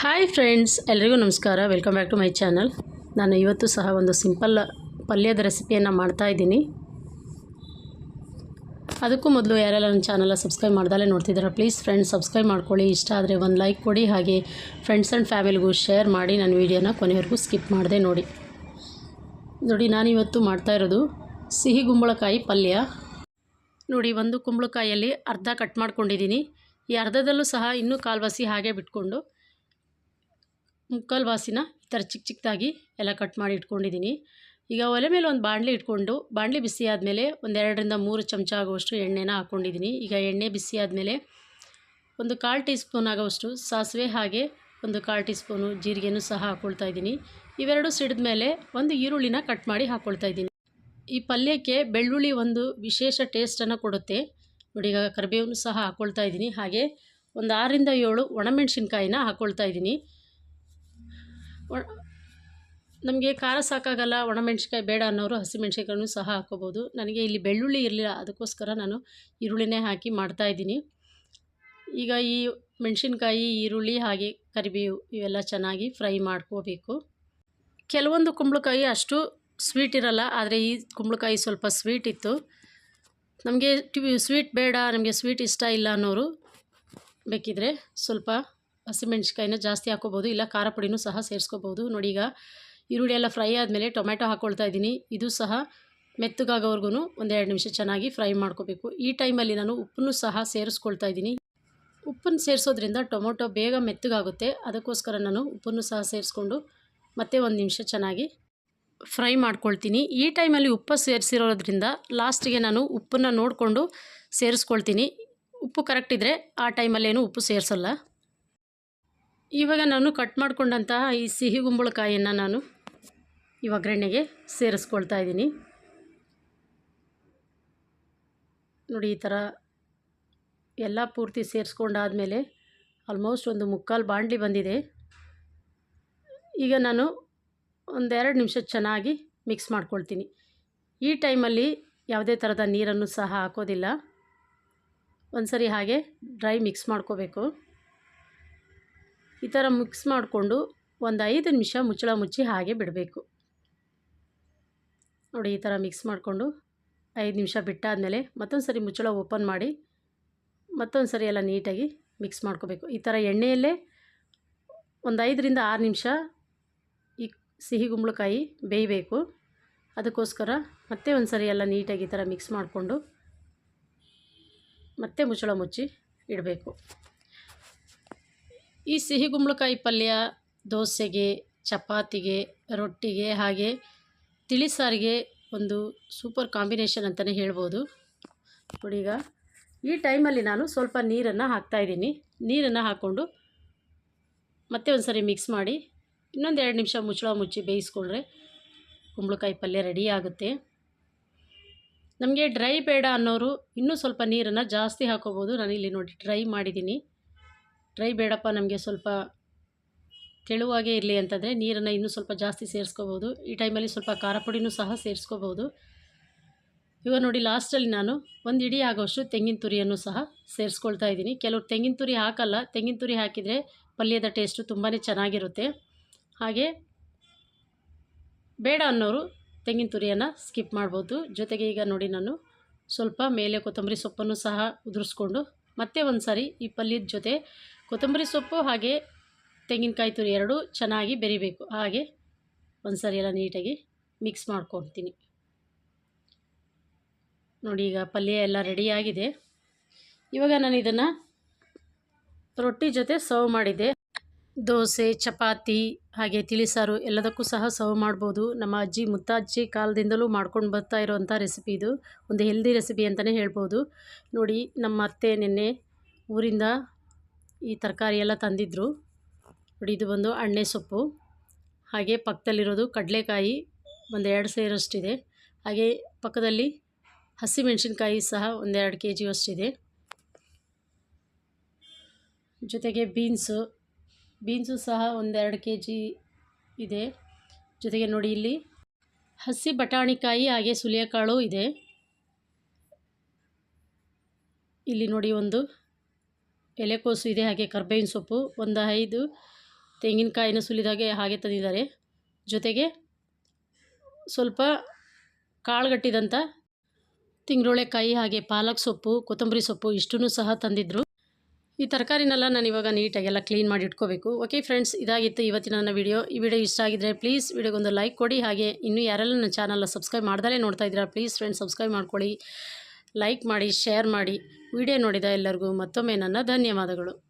Hi friends, ಎಲ್ರಿಗೂ ನಮಸ್ಕಾರ. Welcome back to my channel ನಾನು ಇವತ್ತು ಸಹ ಒಂದು ಸಿಂಪಲ್ ಪಲ್ಯದ ರೆಸಿಪಿಯನ್ನು ಮಾಡ್ತಾ ಇದ್ದೀನಿ. ಅದಕ್ಕೂ ಮೊದಲು ಯಾರೆಲ್ಲ ನನ್ನ ಚಾನಲ್ ಸಬ್ಸ್ಕ್ರೈಬ್ ಮಾಡ್ದಲೇ ನೋಡ್ತಿದ್ದಾರೆ ಪ್ಲೀಸ್ ಫ್ರೆಂಡ್ಸ್ ಸಬ್ಸ್ಕ್ರೈಬ್ ಮಾಡ್ಕೊಳ್ಳಿ. ಇಷ್ಟ ಆದರೆ ಒಂದು ಲೈಕ್ ಕೊಡಿ, ಹಾಗೆ ಫ್ರೆಂಡ್ಸ್ ಆ್ಯಂಡ್ ಫ್ಯಾಮಿಲಿಗೂ ಶೇರ್ ಮಾಡಿ ನನ್ನ ವೀಡಿಯೋನ ಕೊನೆವರೆಗೂ ಸ್ಕಿಪ್ ಮಾಡದೆ ನೋಡಿ. ನೋಡಿ ನಾನಿವತ್ತು ಮಾಡ್ತಾ ಇರೋದು ಸಿಹಿ ಕುಂಬಳಕಾಯಿ ಪಲ್ಯ. ನೋಡಿ, ಒಂದು ಕುಂಬಳಕಾಯಲ್ಲಿ ಅರ್ಧ ಕಟ್ ಮಾಡ್ಕೊಂಡಿದ್ದೀನಿ. ಈ ಅರ್ಧದಲ್ಲೂ ಸಹ ಇನ್ನೂ ಕಾಲ್ವಾಸಿ ಹಾಗೆ ಬಿಟ್ಕೊಂಡು ಮುಕ್ಕಾಲು ವಾಸಿನ ಈ ಥರ ಚಿಕ್ಕ ಚಿಕ್ಕದಾಗಿ ಎಲ್ಲ ಕಟ್ ಮಾಡಿ ಇಟ್ಕೊಂಡಿದ್ದೀನಿ. ಈಗ ಒಲೆ ಮೇಲೆ ಒಂದು ಬಾಣಲಿ ಇಟ್ಕೊಂಡು ಬಾಣಲಿ ಬಿಸಿ ಆದಮೇಲೆ ಒಂದೆರಡರಿಂದ ಮೂರು ಚಮಚ ಆಗುವಷ್ಟು ಎಣ್ಣೆನ ಹಾಕ್ಕೊಂಡಿದ್ದೀನಿ ಈಗ ಎಣ್ಣೆ ಬಿಸಿ ಆದಮೇಲೆ ಒಂದು ಕಾಲು ಟೀ ಸ್ಪೂನ್ ಆಗೋವಷ್ಟು ಸಾಸಿವೆ ಹಾಗೆ ಒಂದು ಕಾಲು ಟೀ ಸ್ಪೂನು ಜೀರಿಗೆನೂ ಸಹ ಹಾಕ್ಕೊಳ್ತಾ ಇದ್ದೀನಿ. ಇವೆರಡು ಸಿಡಿದ ಮೇಲೆ ಒಂದು ಈರುಳ್ಳಿನ ಕಟ್ ಮಾಡಿ ಹಾಕ್ಕೊಳ್ತಾ ಇದ್ದೀನಿ. ಈ ಪಲ್ಯಕ್ಕೆ ಬೆಳ್ಳುಳ್ಳಿ ಒಂದು ವಿಶೇಷ ಟೇಸ್ಟನ್ನು ಕೊಡುತ್ತೆ. ನೋಡಿ, ಈಗ ಕರಿಬೇವನ್ನು ಸಹ ಹಾಕ್ಕೊಳ್ತಾ ಇದ್ದೀನಿ. ಹಾಗೆ ಒಂದು ಆರರಿಂದ ಏಳು ಒಣಮೆಣಸಿನ್ಕಾಯಿನ ಹಾಕ್ಕೊಳ್ತಾ ಇದ್ದೀನಿ. ನಮಗೆ ಖಾರ ಸಾಕಾಗಲ್ಲ, ಒಣಮೆಣ್ಸಿನ್ಕಾಯಿ ಬೇಡ ಅನ್ನೋರು ಹಸಿಮೆಣ್ಸಿನ್ಕಾಯನ್ನು ಸಹ ಹಾಕೋಬೋದು ನನಗೆ ಇಲ್ಲಿ ಬೆಳ್ಳುಳ್ಳಿ ಇರಲಿಲ್ಲ, ಅದಕ್ಕೋಸ್ಕರ ನಾನು ಈರುಳ್ಳಿನೇ ಹಾಕಿ ಮಾಡ್ತಾಯಿದ್ದೀನಿ ಈಗ ಈ ಮೆಣಸಿನ್ಕಾಯಿ, ಈರುಳ್ಳಿ ಹಾಗೆ ಕರಿಬೇವು ಇವೆಲ್ಲ ಚೆನ್ನಾಗಿ ಫ್ರೈ ಮಾಡ್ಕೋಬೇಕು. ಕೆಲವೊಂದು ಕುಂಬಳಕಾಯಿ ಅಷ್ಟು ಸ್ವೀಟ್ ಇರಲ್ಲ, ಆದರೆ ಈ ಕುಂಬಳಕಾಯಿ ಸ್ವಲ್ಪ ಸ್ವೀಟ್ ಇತ್ತು. ನಮಗೆ ಸ್ವೀಟ್ ಬೇಡ, ನಮಗೆ ಸ್ವೀಟ್ ಇಷ್ಟ ಇಲ್ಲ ಅನ್ನೋರು ಬೇಕಿದ್ರೆ ಸ್ವಲ್ಪ ಹಸಿಮೆಣ್ಸಿಕಾಯಿನ ಜಾಸ್ತಿ ಹಾಕೋಬೋದು ಇಲ್ಲ ಖಾರ ಪುಡಿನೂ ಸಹ ಸೇರಿಸ್ಕೋಬೋದು ನೋಡಿ ಈಗ ಈರುಳ್ಳಿ ಎಲ್ಲ ಫ್ರೈ ಆದಮೇಲೆ ಟೊಮೆಟೊ ಹಾಕ್ಕೊಳ್ತಾ ಇದ್ದೀನಿ. ಇದು ಸಹ ಮೆತ್ತಗಾಗೋವರೆಗೂ ಒಂದೆರಡು ನಿಮಿಷ ಚೆನ್ನಾಗಿ ಫ್ರೈ ಮಾಡ್ಕೋಬೇಕು. ಈ ಟೈಮಲ್ಲಿ ನಾನು ಉಪ್ಪನ್ನು ಸಹ ಸೇರಿಸ್ಕೊಳ್ತಾ ಇದ್ದೀನಿ. ಉಪ್ಪನ್ನು ಸೇರಿಸೋದ್ರಿಂದ ಟೊಮೊಟೊ ಬೇಗ ಮೆತ್ತಗಾಗುತ್ತೆ. ಅದಕ್ಕೋಸ್ಕರ ನಾನು ಉಪ್ಪನ್ನು ಸಹ ಸೇರಿಸ್ಕೊಂಡು ಮತ್ತೆ ಒಂದು ನಿಮಿಷ ಚೆನ್ನಾಗಿ ಫ್ರೈ ಮಾಡ್ಕೊಳ್ತೀನಿ. ಈ ಟೈಮಲ್ಲಿ ಉಪ್ಪು ಸೇರಿಸಿರೋದ್ರಿಂದ ಲಾಸ್ಟಿಗೆ ನಾನು ಉಪ್ಪನ್ನು ನೋಡಿಕೊಂಡು ಸೇರಿಸ್ಕೊಳ್ತೀನಿ. ಉಪ್ಪು ಕರೆಕ್ಟ್ ಇದ್ದರೆ ಆ ಟೈಮಲ್ಲೇನು ಉಪ್ಪು ಸೇರಿಸಲ್ಲ. ಇವಾಗ ನಾನು ಕಟ್ ಮಾಡಿಕೊಂಡಂತಹ ಈ ಸಿಹಿ ಗುಂಬಳಕಾಯಿಯನ್ನು ನಾನು ಈ ಒಗ್ಗರಣೆಗೆ ಸೇರಿಸ್ಕೊಳ್ತಾ ಇದ್ದೀನಿ. ನೋಡಿ, ಈ ಥರ ಎಲ್ಲ ಪೂರ್ತಿ ಸೇರಿಸ್ಕೊಂಡಾದಮೇಲೆ ಆಲ್ಮೋಸ್ಟ್ ಒಂದು ಮುಕ್ಕಾಲು ಬಾಂಡ್ಲಿ ಬಂದಿದೆ. ಈಗ ನಾನು ಒಂದೆರಡು ನಿಮಿಷ ಚೆನ್ನಾಗಿ ಮಿಕ್ಸ್ ಮಾಡ್ಕೊಳ್ತೀನಿ. ಈ ಟೈಮಲ್ಲಿ ಯಾವುದೇ ಥರದ ನೀರನ್ನು ಸಹ ಹಾಕೋದಿಲ್ಲ. ಒಂದು ಸರಿ ಹಾಗೆ ಡ್ರೈ ಮಿಕ್ಸ್ ಮಾಡ್ಕೋಬೇಕು. ಈ ಥರ ಮಿಕ್ಸ್ ಮಾಡಿಕೊಂಡು ಒಂದು ಐದು ನಿಮಿಷ ಮುಚ್ಚಳ ಮುಚ್ಚಿ ಹಾಗೆ ಬಿಡಬೇಕು. ನೋಡಿ ಈ ಥರ ಮಿಕ್ಸ್ ಮಾಡಿಕೊಂಡು ಐದು ನಿಮಿಷ ಬಿಟ್ಟಾದಮೇಲೆ ಮತ್ತೊಂದು ಸರಿ ಮುಚ್ಚಳ ಓಪನ್ ಮಾಡಿ ಮತ್ತೊಂದು ಸರಿ ಎಲ್ಲ ನೀಟಾಗಿ ಮಿಕ್ಸ್ ಮಾಡ್ಕೋಬೇಕು. ಈ ಥರ ಎಣ್ಣೆಯಲ್ಲೇ ಒಂದು ಐದರಿಂದ ಆರು ನಿಮಿಷ ಈ ಸಿಹಿ ಗುಂಬಳಕಾಯಿ ಬೇಯಬೇಕು. ಅದಕ್ಕೋಸ್ಕರ ಮತ್ತೆ ಒಂದು ಸರಿ ಎಲ್ಲ ನೀಟಾಗಿ ಈ ಥರ ಮಿಕ್ಸ್ ಮಾಡಿಕೊಂಡು ಮತ್ತೆ ಮುಚ್ಚಳ ಮುಚ್ಚಿ ಇಡಬೇಕು. ಈ ಸಿಹಿ ಗುಂಬಳಕಾಯಿ ಪಲ್ಯ, ದೋಸೆಗೆ, ಚಪಾತಿಗೆ, ರೊಟ್ಟಿಗೆ ಹಾಗೆ ತಿಳಿಸಾರಿಗೆ ಒಂದು ಸೂಪರ್ ಕಾಂಬಿನೇಷನ್ ಅಂತಲೇ ಹೇಳ್ಬೋದು. ನೋಡಿ ಈಗ, ಈ ಟೈಮಲ್ಲಿ ನಾನು ಸ್ವಲ್ಪ ನೀರನ್ನು ಹಾಕ್ತಾಯಿದ್ದೀನಿ ನೀರನ್ನು ಹಾಕ್ಕೊಂಡು ಮತ್ತೆ ಒಂದು ಸರಿ ಮಿಕ್ಸ್ ಮಾಡಿ, ಇನ್ನೊಂದು ಎರಡು ನಿಮಿಷ ಮುಚ್ಚಳ ಮುಚ್ಚಿ ಬೇಯಿಸ್ಕೊಂಡ್ರೆ ಕುಂಬಳಕಾಯಿ ಪಲ್ಯ ರೆಡಿ ಆಗುತ್ತೆ. ನಮಗೆ ಡ್ರೈ ಬೇಡ ಅನ್ನೋರು ಇನ್ನೂ ಸ್ವಲ್ಪ ನೀರನ್ನು ಜಾಸ್ತಿ ಹಾಕೋಬೋದು. ಇಲ್ಲಿ ನೋಡಿ ಡ್ರೈ ಮಾಡಿದ್ದೀನಿ. ಡ್ರೈ ಬೇಡಪ್ಪ, ನಮಗೆ ಸ್ವಲ್ಪ ತೆಳುವಾಗೆ ಇರಲಿ ಅಂತಂದರೆ ನೀರನ್ನು ಇನ್ನೂ ಸ್ವಲ್ಪ ಜಾಸ್ತಿ ಸೇರಿಸ್ಕೋಬೋದು. ಈ ಟೈಮಲ್ಲಿ ಸ್ವಲ್ಪ ಖಾರ ಪುಡಿನೂ ಸಹ ಸೇರಿಸ್ಕೋಬೋದು. ಇವಾಗ ನೋಡಿ, ಲಾಸ್ಟಲ್ಲಿ ನಾನು ಒಂದು ಇಡೀ ಆಗೋಷ್ಟು ತೆಂಗಿನ ತುರಿಯನ್ನು ಸಹ ಸೇರಿಸ್ಕೊಳ್ತಾ ಇದ್ದೀನಿ. ಕೆಲವರು ತೆಂಗಿನ ತುರಿ ಹಾಕಲ್ಲ, ತೆಂಗಿನ ತುರಿ ಹಾಕಿದರೆ ಪಲ್ಯದ ಟೇಸ್ಟು ತುಂಬಾ ಚೆನ್ನಾಗಿರುತ್ತೆ. ಹಾಗೆ ಬೇಡ ಅನ್ನೋರು ತೆಂಗಿನ ತುರಿಯನ್ನು ಸ್ಕಿಪ್ ಮಾಡ್ಬೋದು. ಜೊತೆಗೆ ಈಗ ನೋಡಿ, ನಾನು ಸ್ವಲ್ಪ ಮೇಲೆ ಕೊತ್ತಂಬರಿ ಸೊಪ್ಪನ್ನು ಸಹ ಉದುರಿಸ್ಕೊಂಡು ಮತ್ತೆ ಒಂದು ಸಾರಿ ಈ ಪಲ್ಯದ ಜೊತೆ ಕೊತ್ತಂಬರಿ ಸೊಪ್ಪು ಹಾಗೆ ತೆಂಗಿನಕಾಯಿ ತುರಿ ಎರಡು ಚೆನ್ನಾಗಿ ಬೆರಿಬೇಕು. ಹಾಗೆ ಒಂದು ಸರಿ ಎಲ್ಲ ನೀಟಾಗಿ ಮಿಕ್ಸ್ ಮಾಡ್ಕೊತೀನಿ ನೋಡಿ ಈಗ ಪಲ್ಯ ಎಲ್ಲ ರೆಡಿಯಾಗಿದೆ ಇವಾಗ ನಾನು ಇದನ್ನು ರೊಟ್ಟಿ ಜೊತೆ ಸರ್ವ್ ಮಾಡಿದ್ದೆ. ದೋಸೆ, ಚಪಾತಿ, ಹಾಗೆ ತಿಳಿಸಾರು ಎಲ್ಲದಕ್ಕೂ ಸಹ ಸರ್ವ್ ಮಾಡ್ಬೋದು. ನಮ್ಮ ಅಜ್ಜಿ ಮುತ್ತಾಜ್ಜಿ ಕಾಲದಿಂದಲೂ ಮಾಡ್ಕೊಂಡು ಬರ್ತಾ ಇರೋವಂಥ ರೆಸಿಪಿ ಇದು. ಒಂದು ಹೆಲ್ದಿ ರೆಸಿಪಿ ಅಂತಲೇ ಹೇಳ್ಬೋದು. ನೋಡಿ ನಮ್ಮ ಅತ್ತೆ ನಿನ್ನೆ ಊರಿಂದ ಈ ತರಕಾರಿ ಎಲ್ಲ ತಂದಿದ್ದರು ನೋಡಿ, ಇದು ಬಂದು ಅಣ್ಣೆ ಸೊಪ್ಪು. ಹಾಗೆ ಪಕ್ಕದಲ್ಲಿರೋದು ಕಡಲೆಕಾಯಿ ಒಂದು ಎರಡು ಸೇರಷ್ಟಿದೆ. ಹಾಗೆ ಪಕ್ಕದಲ್ಲಿ ಹಸಿಮೆಣಸಿನ್ಕಾಯಿ ಸಹ ಒಂದೆರಡು ಕೆ ಜಿಯಷ್ಟಿದೆ ಜೊತೆಗೆ ಬೀನ್ಸು. ಬೀನ್ಸು ಸಹ ಒಂದೆರಡು ಕೆ ಜಿ ಇದೆ. ಜೊತೆಗೆ ನೋಡಿ, ಇಲ್ಲಿ ಹಸಿ ಬಟಾಣಿಕಾಯಿ ಹಾಗೆ ಸುಲಿಯಕಾಳು ಇದೆ. ಇಲ್ಲಿ ನೋಡಿ ಒಂದು ಎಲೆಕೋಸು ಇದೆ, ಹಾಗೆ ಕರ್ಬೇವಿನ ಸೊಪ್ಪು, ಒಂದು ಐದು ತೆಂಗಿನಕಾಯಿನ ಸುಲಿದಾಗೆ ಹಾಗೆ ತಂದಿದ್ದಾರೆ. ಜೊತೆಗೆ ಸ್ವಲ್ಪ ಕಾಳುಗಟ್ಟಿದಂಥ ತಿಂಗಳೊಳೆಕಾಯಿ ಹಾಗೆ ಪಾಲಕ್ ಸೊಪ್ಪು, ಕೊತ್ತಂಬರಿ ಸೊಪ್ಪು ಇಷ್ಟನ್ನು ಸಹ ತಂದಿದ್ದರು ಈ ತರಕಾರಿನೆಲ್ಲ ನಾನು ಇವಾಗ ನೀಟಾಗೆಲ್ಲ ಕ್ಲೀನ್ ಮಾಡಿ ಇಟ್ಕೋಬೇಕು. ಓಕೆ ಫ್ರೆಂಡ್ಸ್, ಇದಾಗಿತ್ತು ಇವತ್ತಿನ ನನ್ನ ವಿಡಿಯೋ. ಈ ವಿಡಿಯೋ ಇಷ್ಟ ಆಗಿದ್ರೆ ಪ್ಲೀಸ್ ವಿಡಿಯೋಗೊಂದು ಲೈಕ್ ಕೊಡಿ. ಹಾಗೆ ಇನ್ನೂ ಯಾರೆಲ್ಲ ನನ್ನ ಚಾನಲ್ನ ಸಬ್ಸ್ಕ್ರೈಬ್ ಮಾಡ್ದಲೇ ನೋಡ್ತಾ ಇದ್ದೀರಾ, ಪ್ಲೀಸ್ ಫ್ರೆಂಡ್ಸ್ ಸಬ್ಸ್ಕ್ರೈಬ್ ಮಾಡ್ಕೊಳ್ಳಿ. ಲೈಕ್ ಮಾಡಿ ಶೇರ್ ಮಾಡಿ. ವಿಡಿಯೋ ನೋಡಿದ ಎಲ್ಲರಿಗೂ ಮತ್ತೊಮ್ಮೆ ನನ್ನ ಧನ್ಯವಾದಗಳು.